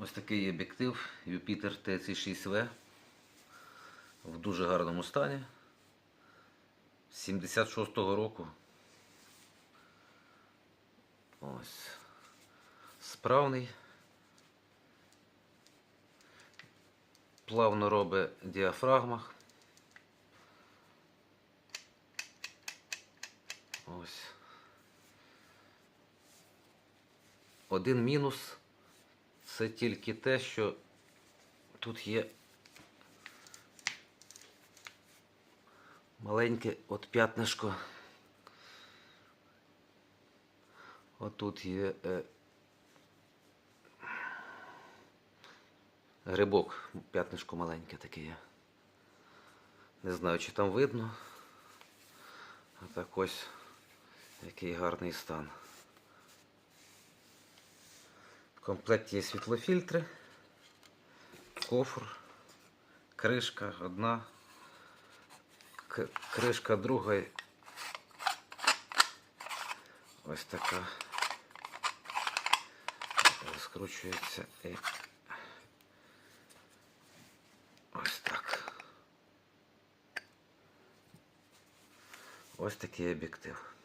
Ось такий об'єктив Jupiter TC6V в дуже гарному стані. З 76-го року. Ось. Справний. Плавно робить діафрагма. Ось. Один мінус це тільки те, що тут є маленьке от п'ятнишко. Отут є е, грибок, п'ятнишко маленьке таке є. Не знаю, чи там видно. А так ось який гарний стан. В комплекті є світлофільтри, кофр, кришка одна, кришка друга. Ось така. Розкручується і ось так. Ось такий об'єктив.